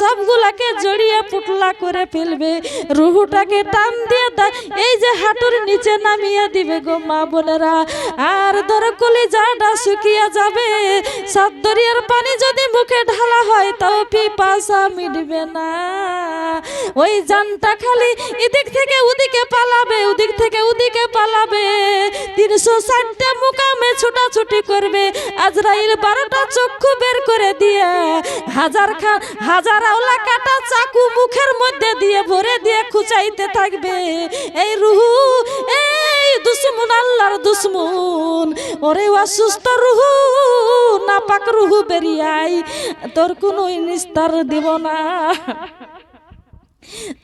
সবগুলাকে জড়িয়ে পুটলা করে ফেলবে। রুহুটাকে টান দিয়ে দেয়। এই যে হাঁটুর নিচে নামিয়ে দিবে গো মা বোনেরা। আর ধরো কলিজাটা শুকিয়ে যাবে। সাত দরিয়ার পানি যদি মুখে ঢালা হয়, তাও পিপাসা মিটবে না। ওই জানটা খালি এদিক থেকে ওদিকে পালাবে, ওদিক থেকে ওদিকে পালাবে। তিনশো ষাটটা মুকামে ছুটাছুটি করবে। আজরাইল বারোটা চক্ষু বের করে দিয়ে হাজার খা হাজার আওলা কাটা চাকু মুখের মধ্যে দিয়ে ভরে দিয়ে খুচাইতে থাকবে। এই রুহু, এই দুশ্মন, আল্লাহর দুশ্মন। ওরে অসুস্থ রুহু না পাক রুহু বেরিয়াই তোর কোনো নিস্তার দিব না।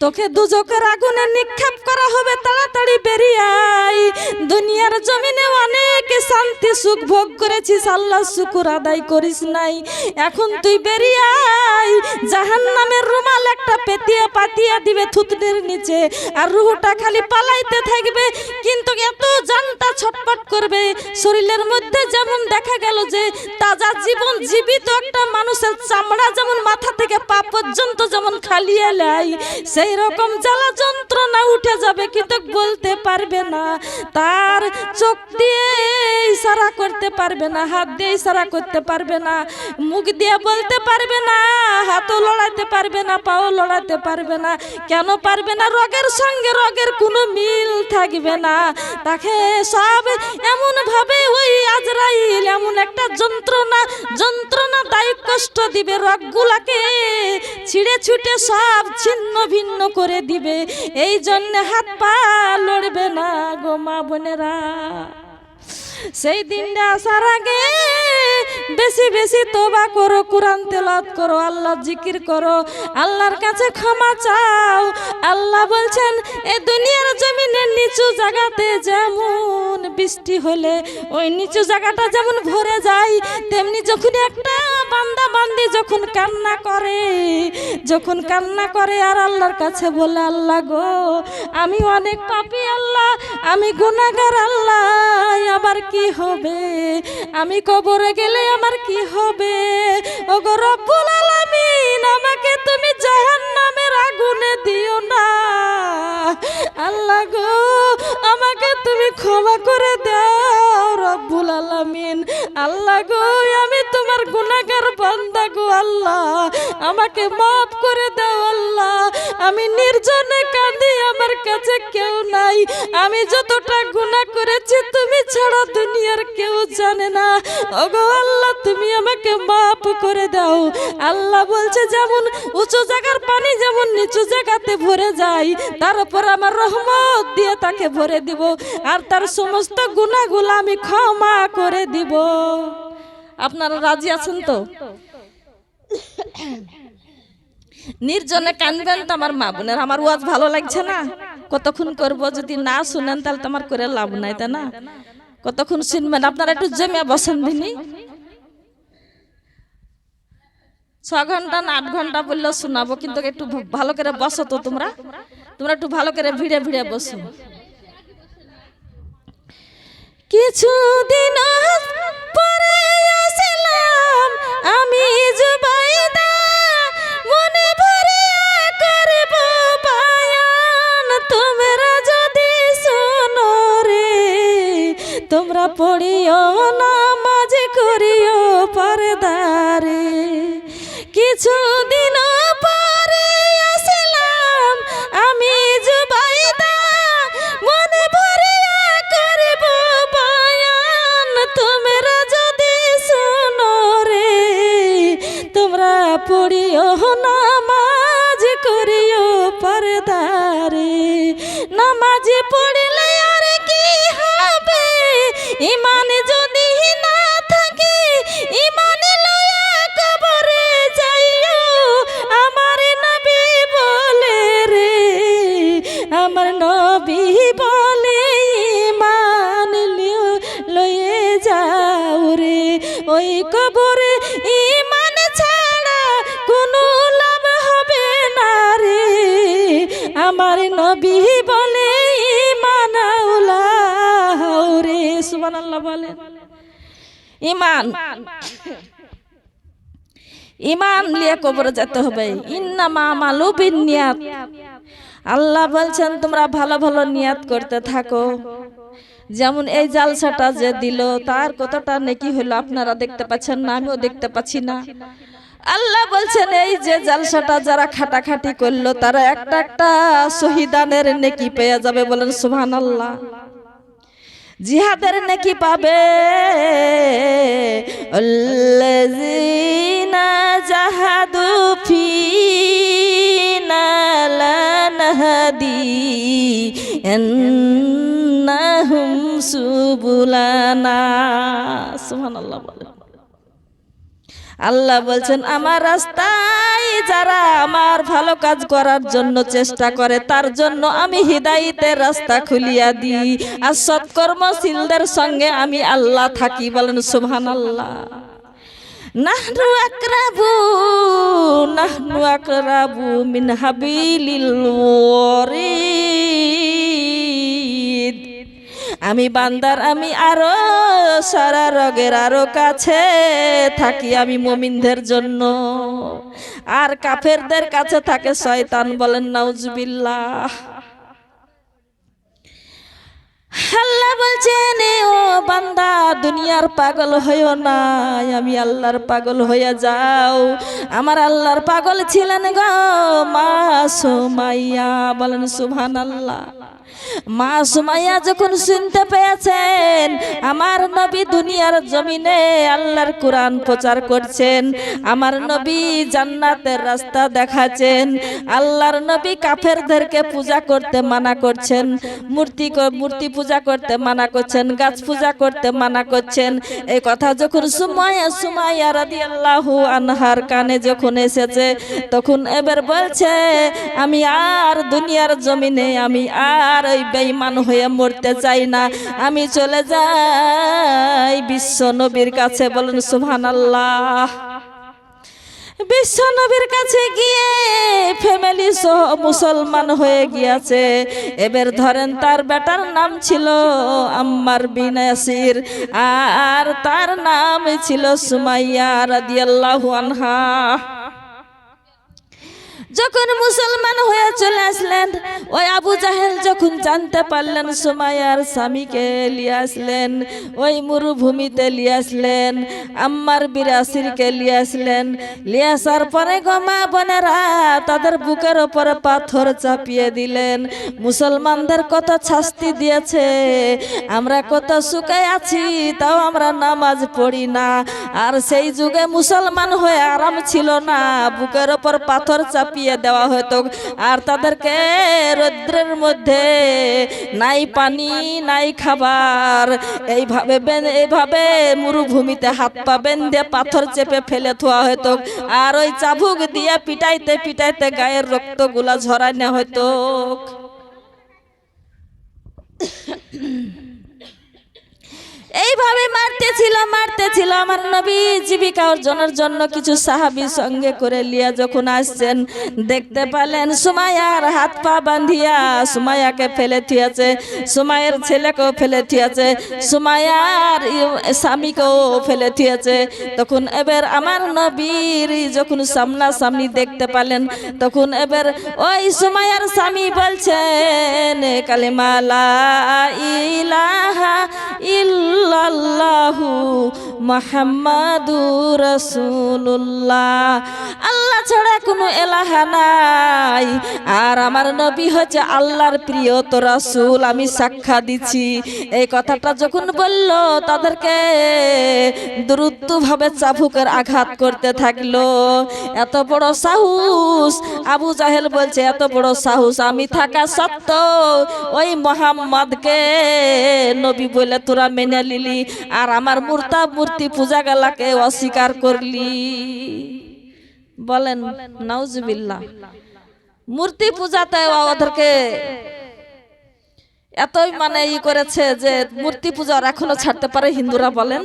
তোকে দুজকের আগুনে নিক্ষেপ করা হবে, তাড়াতাড়ি বেরিয়ে আয়। দুনিয়ার জমিনে অনেক শান্তি, সুখ ভোগ করেছিস, আল্লাহ শুকুর আদায় করিস নাই। এখন তুই বেরিয়ে আয় জাহান নামের রুমাল একটা পেতিয়ে পাতিয়ে দিবে থুতনির নিচে। আর রুহটা খালি পালাইতে থাকবে, কিন্তু এত জানটা ছটপট করবে। শরীরের মধ্যে যেমন দেখা গেল যে, তাজা জীবন জীবিত একটা মানুষের চামড়া যেমন মাথা থেকে পা পর্যন্ত যেমন খালিয়ে লাই সেই রকম জ্বালা যন্ত্রণা উঠে যাবে, কিন্তু বলতে পারবে না। তার চোখ দিয়ে ইশারা করতে পারবে না, হাত দিয়ে ইশারা করতে পারবে না, মুখ দিয়ে বলতে পারবে না। হাতও লড়াইতে পারবে না, পাও লড়াতে পারবে না। কেন পারবে না? রোগের সঙ্গে রোগের কোনো মিল থাকবে না। তাকে সব এমন ভাবে ওই আজরাইল, এমন একটা যন্ত্রণা যন্ত্রণা দায়ক কষ্ট দিবে। রোগগুলাকে ছিঁড়ে ছুটে সব ছিন্ন ভিন্ন করে দিবে। এই জন্য হাত পা লড়বে না গো মা বোনেরা। সেই দিনটা আসার আগে বেশি বেশি তোবা করো, কোরআন তেলাত করো, আল্লাহ জিকির করো, আল্লাহর কাছে ক্ষমা চাও। আল্লাহ বলছেন, এ দুনিয়ার জমিনের নিচু জায়গাতে যেমন বৃষ্টি হলে, ওই নিচু জায়গাটা যেমন ভরে যায়, তেমনি যখন একটা বান্দা বান্দি যখন কান্না করে, যখন কান্না করে আর আল্লাহর কাছে বলে, আল্লাহ গো, আমি অনেক পাপি আল্লাহ, আমি গুনাহগার আল্লাহ, আবার কি হবে? আমি কবরে গেলে আমার কি হবে? ও রব্বুল আলামিন, আমাকে তুমি জাহান্নামের আগুনে দিও না। আল্লাহ গো, আমাকে তুমি ক্ষমা করে দাও রব্বুল আলামিন। আল্লাহ গো, আমি তোমার গুনাহগার বান্দা গো আল্লাহ। আমাকে মাফ করে দাও আল্লাহ। আমি নির্জনে কাঁদি আমার কাছে কেউ আমি যতটা গুণা করেছি, তুমি ছাড়া দুনিয়ার কেউ জানে না। ওগো আল্লাহ, তুমি আমাকে মাফ করে দাও। আল্লাহ বলছে, যেমন উঁচু জায়গার পানি যেমন নিচু জায়গাতে ভরে যায়, তার উপর আমার রহমত দিয়ে তাকে ভরে দিব। আর তার সমস্ত গুণাগুলো আমি ক্ষমা করে দিব। আপনারা রাজি আছেন তো? নির্জনে কানবেন তো আমার মা বোনের। আমার ওয়াজ ভালো লাগছে না? কতক্ষণ করব যদি না শুনেন, তাহলে তোমার করে লাভ নাই, তাই না? কতক্ষণ শুনবেন? আপনারা একটু জমে বসেন দিনি ছ ঘণ্টা না আট ঘণ্টা বললেও শোনাবো, কিন্তু একটু ভালো করে বসো তো তোমরা। তোমরা একটু ভালো করে ভিড়ে ভিড়ে বসো। কিছুদিন পরে আসলাম কবরে ইমান ছাড়া কোনো লাভ হবে না রে। আমার নবী বলে ইমান রে। সুবহানাল্লাহ বলে। ইমান ইমান নিয়ে কবরে যেতে হবে। ইন্নামা আমালু বিনিয়াত আল্লাহ বলছেন, তোমরা ভালো ভালো নিয়াত করতে থাকো। যেমন এই জালসাটা যে দিল তার কতটা নেকি হলো আপনারা দেখতে পাচ্ছেন না আমিও দেখতে পাচ্ছি না। আল্লাহ বলছেন এই যে জালসাটা যারা খাটাখাটি করল তারা একটা একটা শহীদানের নেকি পেয়ে যাবে বলেন সুবহান আল্লাহ জিহাদের নেকি পাবে। জাহাদু ফিনা লানহাদি আন্নাহুম সুবুলানা। বলেন আল্লাহ বলছেন, আমার রাস্তায় যারা আমার ভালো কাজ করার জন্য চেষ্টা করে, তার জন্য আমি হৃদায়তের রাস্তা খুলিয়া দিই। আর সৎকর্মশীলদের সঙ্গে আমি আল্লাহ থাকি। বলেন সুবহান আল্লাহ নাহনু আকরাবু নাহনু আকরাবু মিন হাবিলিল ওয়ারিদ আমি বান্দার, আমি আরও সারা রগের আরও কাছে থাকি আমি মমিনদের জন্য। আর কাফেরদের কাছে থাকে শয়তান বলেন, নাউজুবিল্লাহ। আল্লাহ বলছেন ও বান্দা, দুনিয়ার পাগল হইও না, আমি আল্লাহর পাগল হইয়া যাও। আমার আল্লাহর পাগল ছিলেন গো মা সুমাইয়া বলেন সুভান আল্লাহ মা সুমাইয়া যখন শুনতে পেয়েছেন, আমার নবী দুনিয়ার জমিনে আল্লাহর কোরআন প্রচার করছেন, আমার নবী জান্নাতের রাস্তা দেখাচ্ছেন, আল্লাহর নবী কাফেরদেরকে পূজা করতে মানা করছেন, মূর্তি মূর্তি পূজা করতে মানা করছেন, গাছ পূজা করতে মানা করছেন। এই কথা যখন সুমাইয়া সুমাইয়া রাদি আল্লাহ আনহার কানে যখন এসেছে, তখন এবার বলছে, আমি আর দুনিয়ার জমিনে, আমি আর ওই বেঈমান হয়ে মরতে চাই না। আমি চলে যাই বিশ্ব নবীর কাছে, বলেন সুবহানাল্লাহ। বিশ্ব নবীর কাছে গিয়ে ফ্যামিলি সহ মুসলমান হয়ে গিয়েছে। এবার ধরেন তার বেটার নাম ছিল আম্মার বিন আর তার নাম ছিল সুমাইয়া রাদিয়াল্লাহু আনহা। যখন মুসলমান হয়ে চলে আসলেন, ওই আবু জাহেল যখন জানতে পারলেন সুমাইয়ার স্বামীকে লিয়ে আসলেন, ওই মরুভূমিতে লিয়ে আসলেন, আম্মার বিরাসিরকে লিয়ে আসলেন লিয়ে আসার পরে গমা বোনেরা তাদের বুকের ওপরে পাথর চাপিয়ে দিলেন। মুসলমানদের কত শাস্তি দিয়েছে, আমরা কত সুখায় আছি, তাও আমরা নামাজ পড়ি না। আর সেই যুগে মুসলমান হয়ে আরাম ছিল না, বুকের ওপর পাথর চাপিয়ে দেওয়া হতো। আর তাদেরকে রৌদ্রের মধ্যে নাই পানি, নাই খাবার, এইভাবে এইভাবে মরুভূমিতে হাত পা বেঁধে পাথর চেপে ফেলে থোয়া হতো। আর ওই চাবুক দিয়ে পিটাইতে পিটাইতে গায়ের রক্তগুলা ঝরাই নেওয়া হতো। এইভাবে মারতেছিল মারতেছিল আমার নবী জীবিকা অর্জনের জন্য কিছু সাহাবি সঙ্গে করে লিয়া যখন আসছেন, দেখতে পেলেন সুমায়ার হাত পা বান্ধিয়া সুমায়াকে ফেলে থিয়াছে সুমায়ের ছেলেকেও ফেলে থিয়াছে সুমায়ার স্বামীকেও ফেলে থিয়াছে তখন এবার আমার নবীর যখন সামনাসামনি দেখতে পেলেন, তখন এবার ওই সুমায়ার স্বামী বলছেন কালিমালা ইলাহা ইল্লাল্লাহু মুহাম্মাদুর রাসূলুল্লাহ। আল্লাহ ছাড়া কোনো এলাহা নাই। আর আমার নবী হচ্ছে আল্লাহর প্রিয় তো রাসূল, আমি সাক্ষা দিচ্ছি এই কথাটা যখন বলল, তাদেরকে দ্রুতভাবে চাবুকের আঘাত করতে থাকল। এত বড় সাহস, আবু জাহেল বলছে, এত বড় সাহস, আমি থাকা সত্ত্বেও ওই মোহাম্মদকে নবী বলে তোরা মেনে নিলি আর আমার মূর্তা মূর্তি পূজা গেলাকে অস্বীকার করলি। বলেন, নাউজুবিল্লাহ। মূর্তি পূজাতে ওদেরকে এতই মানে ই করেছে যে মূর্তি পূজা ওরা এখনও ছাড়তে পারে হিন্দুরা বলেন।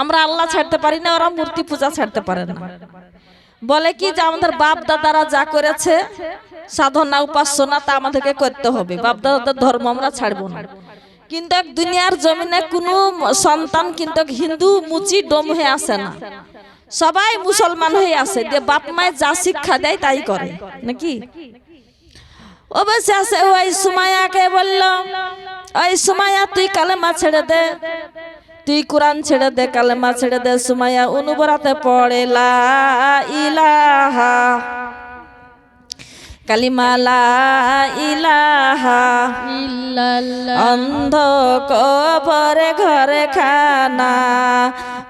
আমরা আল্লাহ ছাড়তে পারি না, ওরা মূর্তি পূজা ছাড়তে পারে না। বলে কি যে আমাদের বাপ দাদারা যা করেছে, সাধনা উপাসনা তা আমাদেরকে করতে হবে। বাপ দাদাদের ধর্ম আমরা ছাড়বো না। কিন্তু দুনিয়ার জমিনে কোনো সন্তান কিন্তু হিন্দু মুচি ডোম হয়ে আসে না। সবাই মুসলমান হয়ে আসে যে বাপ মায়ের যা শিক্ষা দেয় তাই করে, নাকি? অবশ্যই আছে, ওই সুমায়াকে বলল, ওই সুমায়া তুই কালেমা ছেড়ে দে, তুই কোরআন ছেড়ে দে, কালেমা ছেড়ে দে সুমায়া অনুবরাতে পড়ে, লা ইলাহা কালিমালা ইলাহা অন্ধ কবরে ঘরে খানা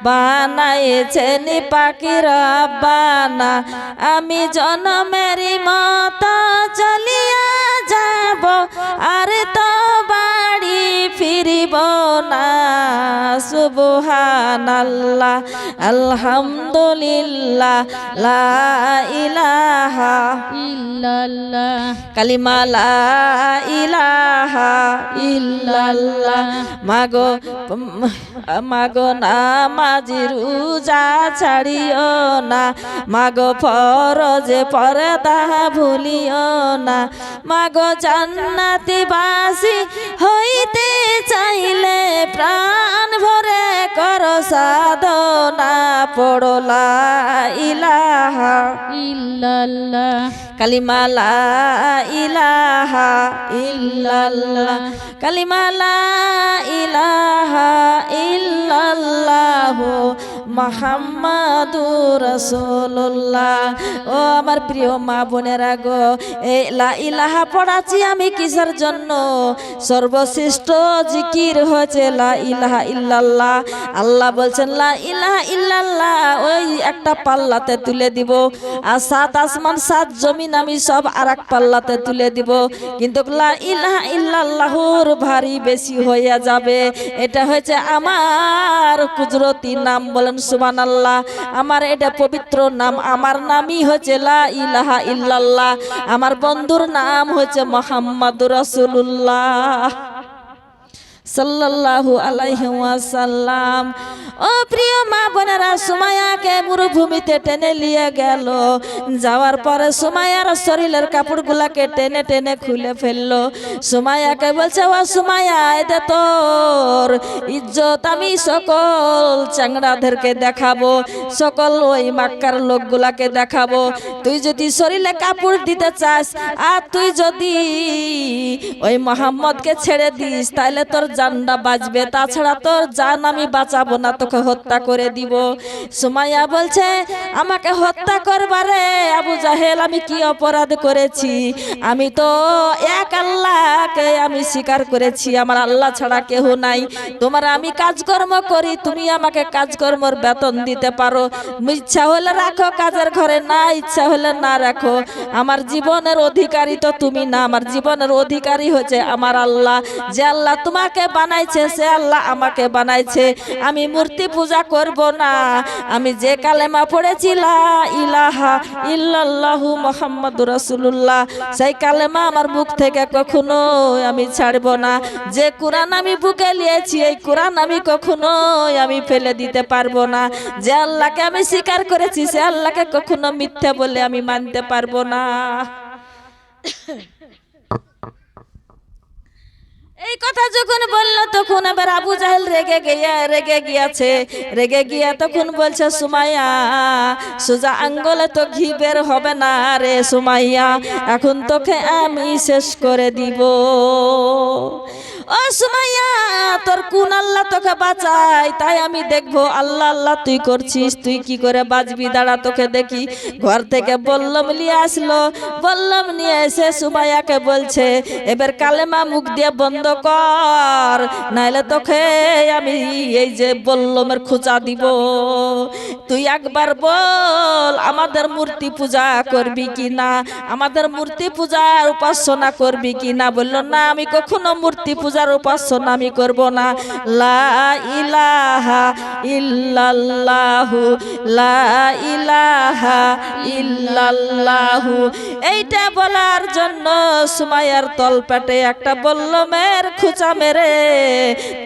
বানাইছে নি পাখির বানা আমি জনমেরি মত চলিয়া যাব আর ফিরিব না সুবহানাল্লাহ, আলহামদুলিল্লাহ, লা ইলাহা ইল্লাল্লাহ, কালিমা লা ইলাহা ইল্লাল্লাহ, মাগো মাগো নামাজি রোজা ছাড়িও না, মাগো ফরজে পরদা ভুলিও না, মাগো জান্নাতি বাসি হইতে চাইলে প্রাণ ভরে কর সাধনা পড়লা ইলাহা ইল্লাল্লাহ। কালিমালা ইলাহা ইল্লাল্লাহ। কালিমালা ইলাহা ইল্লাল্লাহ মুহাম্মাদুর রাসূলুল্লাহ। ও আমার প্রিয় মা বোনেরা গো, এই ইলাহা পড়াচ্ছি আমি কিসের জন্য? সর্বশ্রেষ্ঠ জিকির হয়েছে লা ইলাহা ইল্লাল্লাহ। আল্লাহ বলছেন, লা ইলাহা ইল্লাল্লাহ, ওই একটা পাল্লাতে তুলে দিব। আর সাত আসমান, সাত জমিন, আমি সব আর এক পাল্লাতে তুলে দিব। কিন্তু লা ইলাহা ইল্লাল্লাহর ভারী বেশি হইয়া যাবে। এটা হয়েছে আমার কুদরতি নাম, বলেন সুবহানাল্লাহ। আমার এটা পবিত্র নাম, আমার নামই হচ্ছে লা ইলাহা ইল্লাল্লাহ। আমার বন্ধুর নাম হচ্ছে মোহাম্মদ রাসূলুল্লাহ। সাল্লাল্লাহু আলাইহি ওয়াসাল্লাম। ও প্রিয় মা বোনেরা সুমায়াকে মরুভূমিতে টেনে নিয়ে গেল। যাওয়ার পরে সুমায়ার শরীরের কাপড়গুলাকে টেনে টেনে খুলে ফেলল। সুমায়াকে বলছে, ও সুমায়া এতে তোর ইজ্জত, আমি সকল চ্যাংড়াদেরকে দেখাবো, সকল ওই মাক্কার লোকগুলাকে দেখাবো। তুই যদি শরীরে কাপড় দিতে চাস, আর তুই যদি ওই মোহাম্মদকে ছেড়ে দিস তাহলে তোর জানটা বাঁচবে তাছাড়া তোর জান আমি বাঁচাবো না, তোকে হত্যা করে দিব। সুমাইয়া বলছে, আমাকে হত্যা করবারে আবু জাহেল, আমি কি অপরাধ করেছি? আমি তো এক আল্লাহকে আমি স্বীকার করেছি। আমার আল্লাহ ছাড়া কেহ নাই। তোমার আমি কাজকর্ম করি, তুমি আমাকে কাজকর্মর বেতন দিতে পারো। ইচ্ছা হলে রাখো, কাজের ঘরে না ইচ্ছা হলে না রাখো। আমার জীবনের অধিকারী তো তুমি না। আমার জীবনের অধিকারী হচ্ছে আমার আল্লাহ। যে আল্লাহ তোমাকে বানাইছে, সে আল্লাহ আমাকে বানাইছে। আমি মূর্তি পূজা করব না। আমি যে কালেমা পড়েছি, লা ইলাহা ইল্লাল্লাহু মুহাম্মাদুর রাসূলুল্লাহ, সেই কালেমা আমার মুখ থেকে কখনো আমি ছাড়ব না। যে কোরআন আমি বুকে নিয়েছি, এই কোরআন আমি কখনো আমি ফেলে দিতে পারব না। যে আল্লাহকে আমি স্বীকার করেছি, সে আল্লাহকে কখনো মিথ্যা বলে আমি মানতে পারব না। এই কথা যখন বলল, তখন আবার আবু জাহেল রেগে গিয়া, রেগে গিয়াছে। রেগে গিয়া তখন বলছে, সুমাইয়া, সোজা আঙ্গলে তো ঘি বের হবে না রে সুমাইয়া, এখন তোকে আমি শেষ করে দিব। ও সুমাইয়া, তোর কোন আল্লাহ তোকে বাঁচাই তাই আমি দেখব, আল্লাহ আল্লাহ, তুই করছিস, তুই কি করে বাঁচবি? দাঁড়া, তোকে দেখি। ঘর থেকে বললম নিয়ে আসলো। বললম নিয়ে এসে সুমাইয়াকে বলছে, এবার কালেমা মুখ দিয়ে বন্ধ কর, নাইলে তোকে আমি এই যে বললমের খোঁচা দিব। তুই একবার বল, আমাদের মূর্তি পূজা করবি কি না? আমাদের মূর্তি পূজার উপাসনা করবি কি না? বলল, না, আমি কখনো মূর্তি পূজার উপাসনা আমি করব না। লা ইলাহা লা ইলাহা এইটা বলার জন্য সুমাইয়ার তলপেটে একটা বল্লমের খুচা মেরে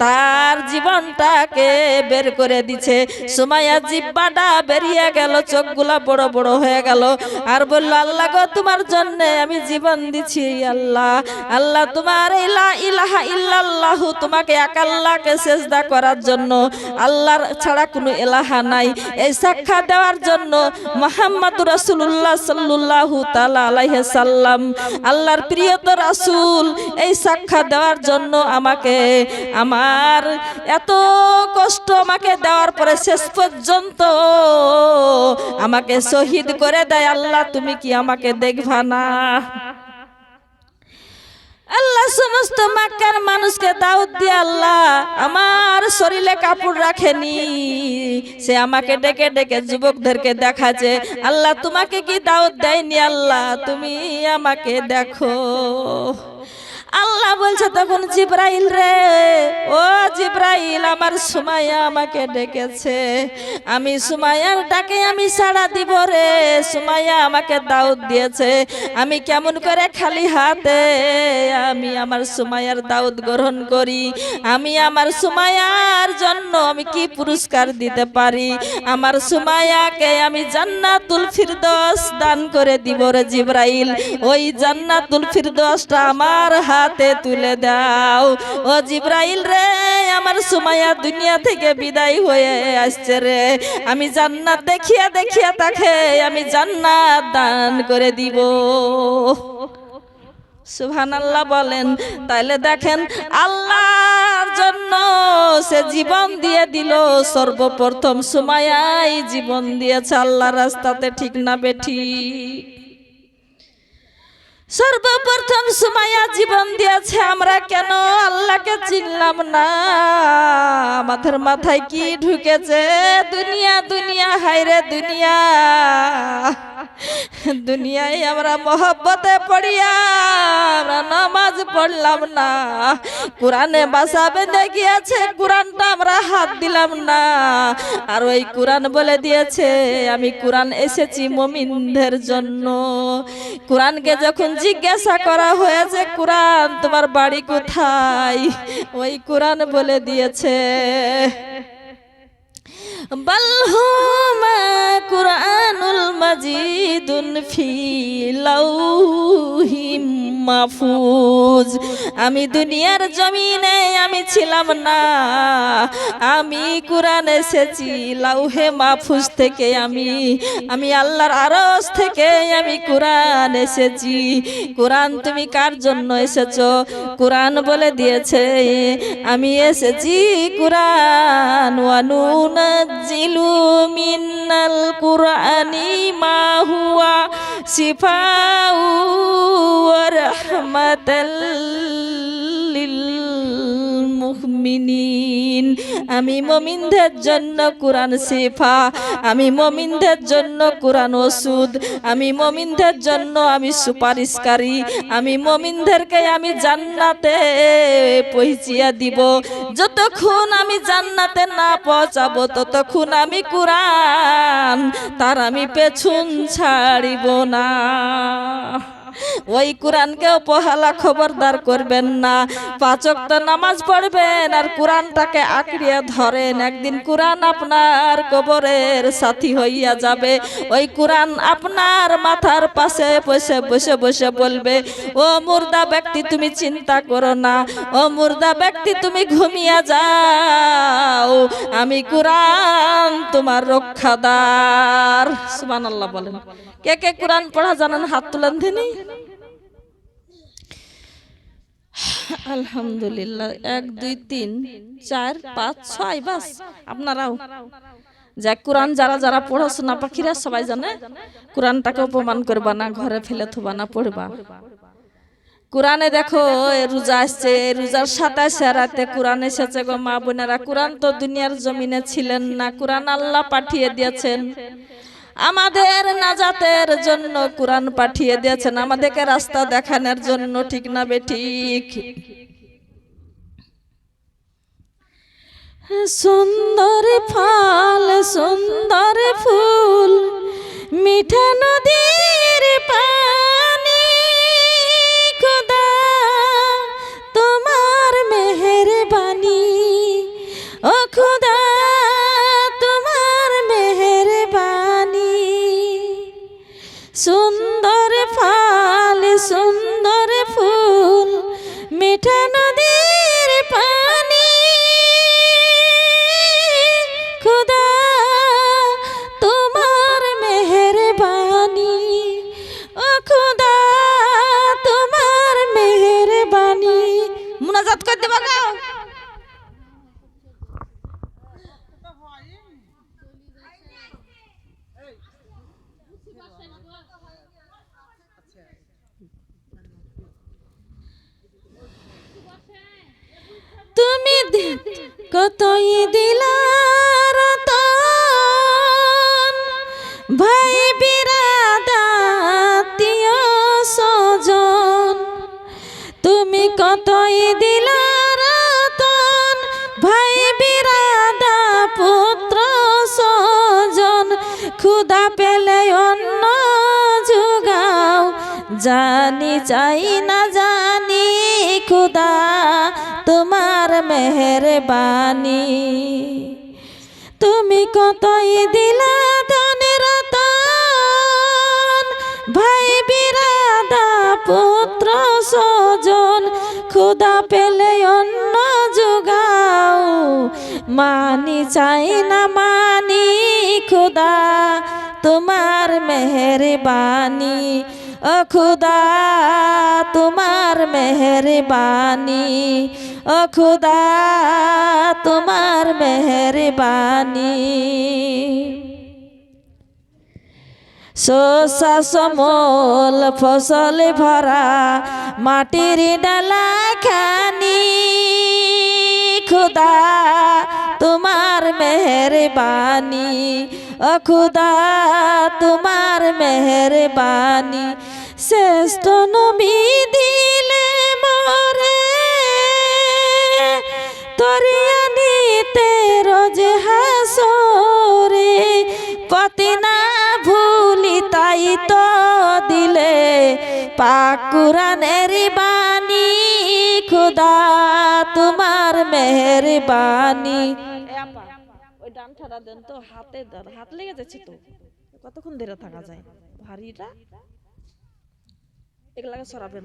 তার জীবনটাকে বের করে দিছে। সুমাইয়া জিব্বাটা বেরিয়ে গেল, চোখগুলা বড় বড় হয়ে গেল আর বলল, আল্লাহ গো, তোমার জন্য আমি জীবন দিছি, আল্লাহ। আল্লাহ তোমার ইলা ইলাহা ইল্লাল্লাহু, তোমাকে এক আল্লাহকে সেজদা করার জন্য। আল্লাহর ছাড়া কোনো এলাহা নাই। এই সাক্ষাৎ দেওয়ার জন্য মোহাম্মদ রাসূলুল্লাহ সাল্লাল্লাহু তাআলা আলাইহি সাল্লাম, আল্লাহর প্রিয়ত রাসূল, এই সাক্ষাৎ দেওয়ার জন্য আমাকে, আমার এত কষ্ট আমাকে দেওয়ার পরে শেষ পর্যন্ত আমাকে শহীদ করে দেয় আল্লাহ, তুমি কি আমাকে দেখবা না? আল্লাহ সমস্ত মাক্কার মানুষকে দাওয়াত দিয়ে আল্লাহ আমার শরীরে কাপড় রাখেনি। সে আমাকে ডেকে ডেকে যুবকদেরকে দেখাচ্ছে, আল্লাহ তোমাকে কি দাওয়াত দেয়নি আল্লাহ? তুমি আমাকে দেখো। আল্লাহ বলছে তখন জিব্রাইল রে, ও জিব্রাইল, আমার সুমাইয়া আমাকে ডেকেছে। আমি সুমাইয়ার ডাকে আমি সাড়া দিব রে। সুমাইয়া আমাকে দাউদ দিয়েছে। আমি কেমন করে খালি হাতে, আমি আমার সুমায়ার দাউদ গ্রহণ করি। আমি আমার সুমায়ার জন্য আমি কি পুরস্কার দিতে পারি? আমার সুমায়াকে আমি জান্নাতুল ফিরদৌস দান করে দিব রে জিব্রাইল। ওই জান্নাতুল ফিরদৌসটা আমার হাতে তুলে দাও। ও জিব্রাইল রে, আমার সুমায়া দুনিয়া থেকে বিদায় হয়ে আসছে রে। আমি জান্নাত দেখিয়া দেখিয়া তাকে আমি জান্নাত দান করে দিব। সুবহানাল্লাহ বলেন, তাইলে দেখেন আল্লাহর জন্য সে জীবন দিয়ে দিল, সর্বপ্রথম সুমায়াই জীবন দিয়েছে আল্লাহ রাস্তাতে, ঠিক না বেঠি সর্বপ্রথম সুমাইয়া জীবন দিয়েছে, আমরা কেন আল্লাহকে চিনলাম না? আমাদের মাথায় কি ঢুকেছে? দুনিয়া দুনিয়া হাইরে দুনিয়া। দুনিয়ায় আমরা মহব্বতে পড়িয়া আমরা নামাজ পড়লাম না। কোরআনে বাসা বেঁধে গিয়েছে কোরআনটা আমরা হাত দিলাম না। আর ওই কোরআন বলে দিয়েছে, আমি কোরআন এসেছি মমিনদের জন্য। কোরআনকে যখন জিজ্ঞাসা করা হয়েছে কোরআন তোমার বাড়ি কোথায়? ওই কোরআন বলে দিয়েছে। আমি দুনিয়ার জমিনে আমি ছিলাম না, আমি কোরআন এসেছি লাউহে মাহফুজ থেকে আমি আমি আল্লাহর আরস থেকে আমি কোরআন এসেছি। কোরআন তুমি কার জন্য এসেছ? কোরআন বলে দিয়েছে, আমি এসেছি কোরআন ওয়ানুনাজ্জিলু মিনাল কুরআনি মা হুয়া শিফাউ ওয়া রাহমাতাল লিল মুমিনিন। আমি মমিনদের জন্য কোরআন শিফা, আমি মমিনদের জন্য কোরআন ওষুধ, আমি মমিনদের জন্য আমি সুপারিশকারী, আমি মমিনদেরকে আমি জান্নাতে পৌঁছিয়া দিব। যতক্ষণ আমি জান্নাতে না পৌঁছাবো, ততক্ষণ আমি কোরআন তার আমি পেছন ছাড়িব না। ওই কোরআনকে অপহেলা খবরদার করবেন না। পাচক তো নামাজ পড়বেন আর কোরআনটাকে আঁকড়িয়ে ধরেন। একদিন কোরআন আপনার কবরের সাথী হইয়া যাবে। ওই কোরআন আপনার মাথার পাশে বসে বসে বসে বলবে, ও মুর্দা ব্যক্তি, তুমি চিন্তা করো না। ও মুর্দা ব্যক্তি, তুমি ঘুমিয়ে যাও। আমি কোরআন তোমার রক্ষাদার। সুবহানাল্লাহ বলেন। কে কে কোরআন পড়া জানেন? হাত তুলেন দিনি আলহামদুলিল্লাহ। এক, দুই, তিন, চার, পাঁচ, ছয়, বাস। আপনারাও। যা কোরআন যারা যারা পড়াশোনা পাখিরা সবাই জানে, কোরআনটাকে অপমান করবা না, ঘরে ফেলে থবা না, পড়বা। কোরআনে দেখো রোজা আসছে রোজার সাতাশে রাতে কোরআন এসেছে গো মা বোনেরা। কোরআন তো দুনিয়ার জমিনে ছিলেন না, কোরআন আল্লাহ পাঠিয়ে দিয়েছেন। আমাদের নাজাতের জন্য কোরআন পাঠিয়ে দিয়েছেন। আমাদেরকে রাস্তা দেখানোর জন্য, ঠিক না বেঠিক সুন্দর ফল, সুন্দর ফুল, মিঠা নদীর পানি। জানি, চাই না জানি, খুদা তোমার মেহরবানি। তুমি কতই দিলা ধনের ভাই বিরাদা পুত্র সজন খুদা পেলে অন্ন যোগাও। মানি, চাই না মানি, খুদা তোমার মেহরবানি। ও খুদা, তোমার মেহরবানি। ও খুদা, তোমার মেহরবানি। শসা সমল, ফসল ভরা, মাটির ডালা খানি খুদা, তোমার মেহরবানি। ও খুদা, তোমার মেহরবানি। শ্রেষ্ঠ নবী দিলে মরে। তরিয়ানিতে রোজ হাসরে। পতি না ভুলি তাই তো দিলে। পাকুরানের বাণী, খুদা তোমার মেহরবানি ওই ডানঠাটা দেন তো, হাতে হাত লেগে যাচ্ছে তো। কতক্ষণ ধরে থাকা যায়? ভারীটা? এগুলাকে সরাবেন।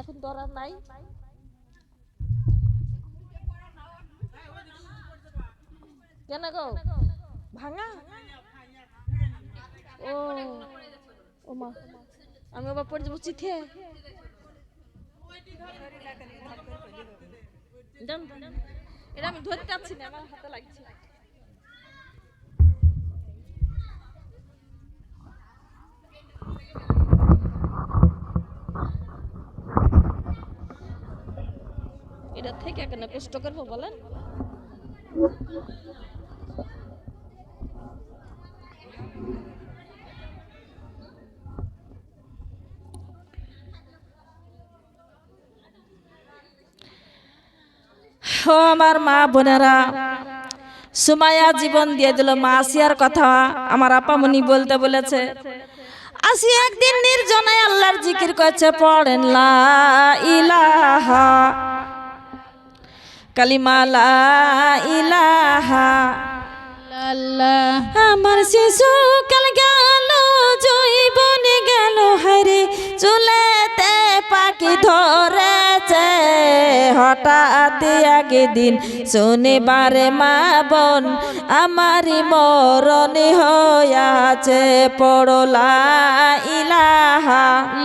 এখন আর নাই। কেন গো? ভাঙা? ও। ও মা আমি আবার পড়ে যাব চিঠে। এটা আমি ধরতে পারছি না আমার হাতে লাগছে। এটা থেকে কেন কষ্ট করব বলেন? আমার মা বোনেরা সুমায়া জীবন দিয়ে দিল মা আসিয়ার কথা। আমার আপামনি বলতে বলেছে, আসি একদিন নির্জনায় আল্লাহর জিকির করছে, পড়েন লা ইলাহা কালিমা লা ইলাহা আমার শিশু কাল গেল জৈবনে গেল হারে চুলেতে পাখি ধরেছে হঠাৎ আগে দিন শনিবারে মা বোন আমারই মরণে হইয়াছে পড়লা ইলাহা।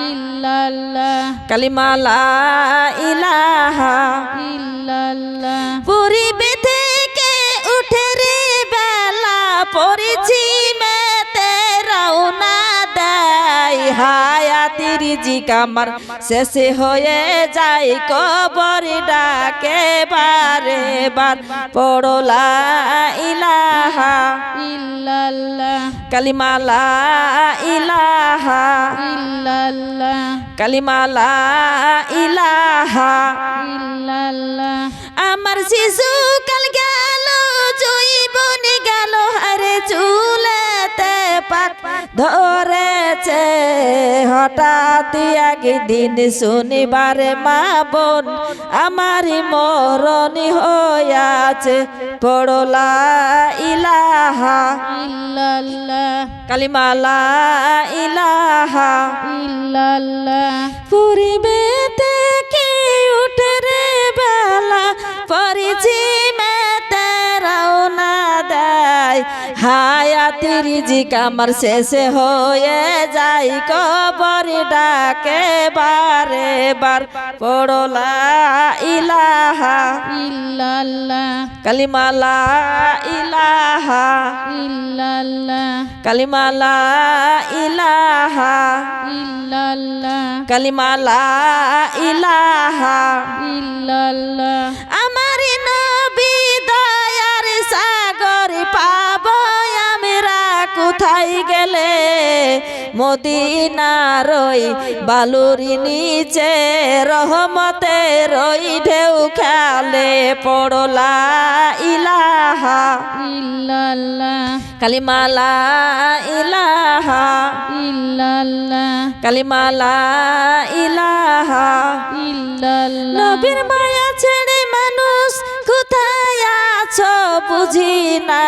ইল্লাল্লাহ। কালিমালা ইলাহা। ইল্লাল্লাহ। পরিবে থেকে উঠে রে বেলা পরিছি হায়াতির জিকামার শেষে হয়ে যায় কবর ডাকে বারে বার। পড়লা ইলাহা। ইল্লাল্লাহ। কালিমালা ইলাহা। ইল্লাল্লাহ। কালিমালা ইলাহা। ইল্লাল্লাহ। আমার শিশু কাল গেল জৈবন গেল আরে চুলেতে পাক ধরেছে। হঠাৎ একদিন শনিবারে মা বোন আমারই মরণি হইয়াছে। পড়লা ইলাহা কালিমালা ইলাহা ইল্লাল্লাহ। পরিবেতে কি উঠে রে বেলা পরিছি দেয় হায়াতির জিক আমার শেষে হয়ে যাই কবর ডাকে বারে বার। পড়লা ইলাহা। ইল্লাল্লাহ। কালিমালা ইলাহা। ইল্লাল্লাহ। কালিমালা ইলাহা। ইল্লাল্লাহ। কালিমালা ইলাহা। ইল্লাল্লাহ। আমার নবী কোথায় গেলে? মদিনার ওই বালুরি নিচে রহমতে রই ঢেউ খেলে পড়লা ইলাহা ইল্লাল্লাহ। কালিমালা ইলাহা ইল্লাল্লাহ। কালিমালা ইলাহা ইল্লাল্লাহ। নবীর মায়া ছেড়ে মানুষ কোথায় আছো বুঝি না?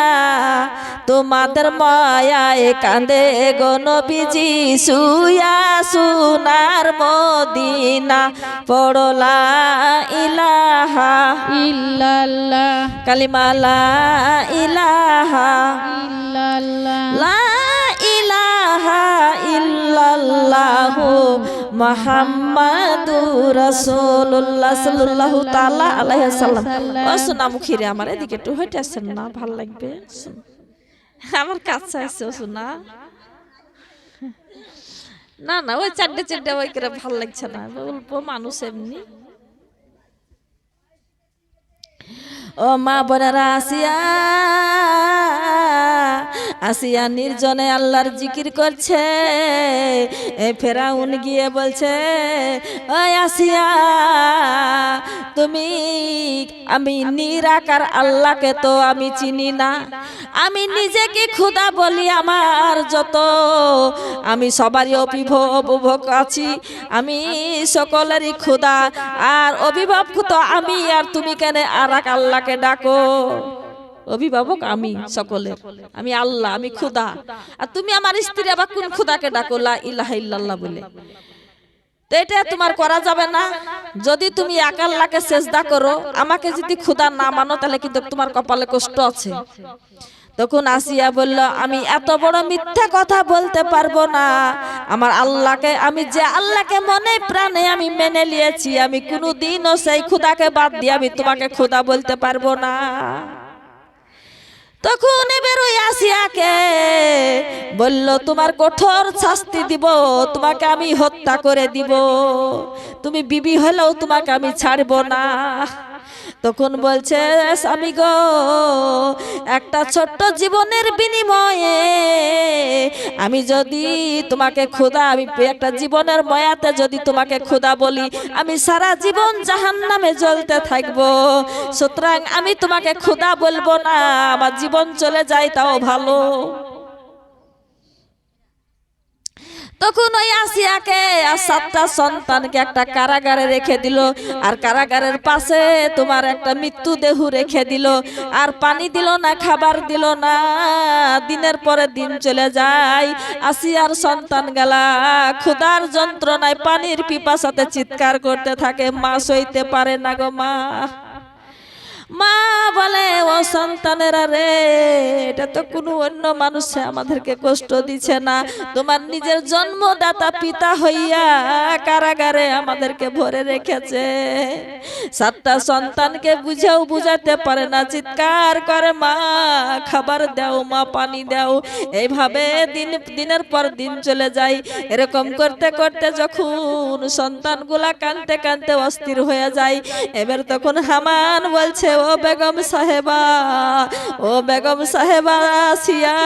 তোমাদের মায়ায় কান্দে গো নবীজি সুয়া সুনার মদিনা। পড়লা ইলাহা ইল্লাল্লাহ। কালিমালা ইলাহা ইল্লাল্লাহ। লা ইলাহা ইল্লাল্লাহু মুহাম্মাদুর রাসূলুল্লাহ সাল্লাল্লাহু তাআলা আলাইহি সাল্লাম। ও সোনা মুখিরে আমার এদিকে একটু হইতে আসেন না, ভালো লাগবে। আমার কাছে আছে সোনা। না না, ওই চারটে চারটে ওই করে ভালো লাগছে না। অল্প মানুষ এমনি। ও মা বোনেরা, আসিয়া আসিয়া নির্জনে আল্লাহর জিকির করছে। এ ফেরাউন গিয়ে বলছে ওই আসিয়া, তুমি, আমি নিরাকার আল্লাহকে তো আমি চিনি না। আমি নিজেকে ক্ষুদা বলি, আমার যত, আমি সবারই অভিভাবক আছি। আমি সকলেরই ক্ষুদা আর অভিভাবক তো আমি আর তুমি কেন আর এক আল্লাহকে ডাকো। অভিভাবক, আমি সকলের। আমি আল্লাহ, আমি খুদা। আর তুমি আমার স্ত্রী আবার কোন খুদাকে ডাকো? ইলাহা বলে। তো এটা তোমার করা যাবে না। যদি তুমি এক আল্লাহকে চেষ্টা করো, আমাকে যদি খুদা না মানো, তাহলে কিন্তু তোমার কপালে কষ্ট আছে। তখন আসিয়া বলল, আমি এত বড় মিথ্যা কথা বলতে পারব না। আমার আল্লাহকে, আমি যে আল্লাহকে মনে প্রাণে আমি মেনে নিয়েছি, আমি কোনোদিনও সেই খুদাকে বাদ দিয়ে আমি তোমাকে খুদা বলতে পারব না। তখন এবার ওই আসিয়াকে বলল, তোমার কঠোর শাস্তি দিব, তোমাকে আমি হত্যা করে দিব। তুমি বিবি হলেও তোমাকে আমি ছাড়বো না। তখন বলছে স্বামী গো, একটা ছোট্ট জীবনের বিনিময়ে আমি যদি তোমাকে খোদা আমি একটা জীবনের ময়াতে যদি তোমাকে খোদা বলি, আমি সারা জীবন জাহান নামে জ্বলতে থাকব। সুতরাং আমি তোমাকে খোদা বলব না, আমার জীবন চলে যায় তাও ভালো। তখন ওই আসিয়াকে আর সাতটা সন্তানকে একটা কারাগারে রেখে দিল। আর কারাগারের পাশে তোমার একটা মৃত্যু দেহ রেখে দিল। আর পানি দিল না, খাবার দিল না। দিনের পরে দিন চলে যায়। আসিয়ার সন্তান গেলা ক্ষুধার যন্ত্রণায় পানির পিপাসাতে চিৎকার করতে থাকে। মা সইতে পারে না গো মা। মা বলে, ও সন্তানেরা রে, এটা তো কোনো অন্য মানুষে আমাদেরকে কষ্ট দিছে না। তোমার নিজের জন্মদাতা পিতা হইয়া কারাগারে আমাদেরকে ভরে রেখেছে। সাতটা সন্তানকে বুঝেও বুঝাতে পারে না। চিৎকার করে, মা, খাবার দাও, মা, পানি দাও। এইভাবে দিন, দিনের পর দিন চলে যায়। এরকম করতে করতে যখন সন্তানগুলা কানতে কানতে অস্থির হয়ে যায়, এবার তখন হামান বলছে ও বেগম সাহেবা, ও বেগম সাহেবা, আসিয়া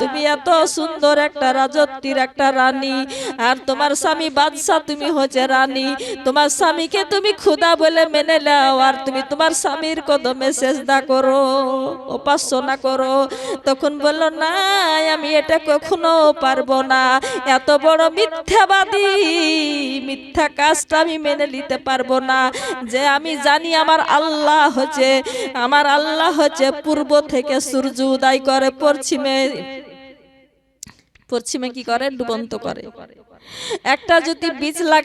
তুমি এত সুন্দর একটা রাজত্বীর একটা রানী, আর তোমার স্বামী বাদশাহ তুমি হচ্ছে রানী। তোমার স্বামীকে তুমি খুদা বলে মেনে নাও, আর তুমি তোমার স্বামীর কদমে সেজদা করো, উপাসনা করো। তখন বলল, না, আমি এটা কখনো পারব না। এত বড় মিথ্যাবাদী, মিথ্যা কাজটা আমি মেনে নিতে পারব না। যে আমি জানি আমার আল্লাহ হচ্ছে, আমার আল্লাহ হচ্ছে পূর্ব থেকে সূর্য উদয় করে, পশ্চিমে পশ্চিমে কি করে? ডুবন্ত করে। একটা যদি বীজ লাগ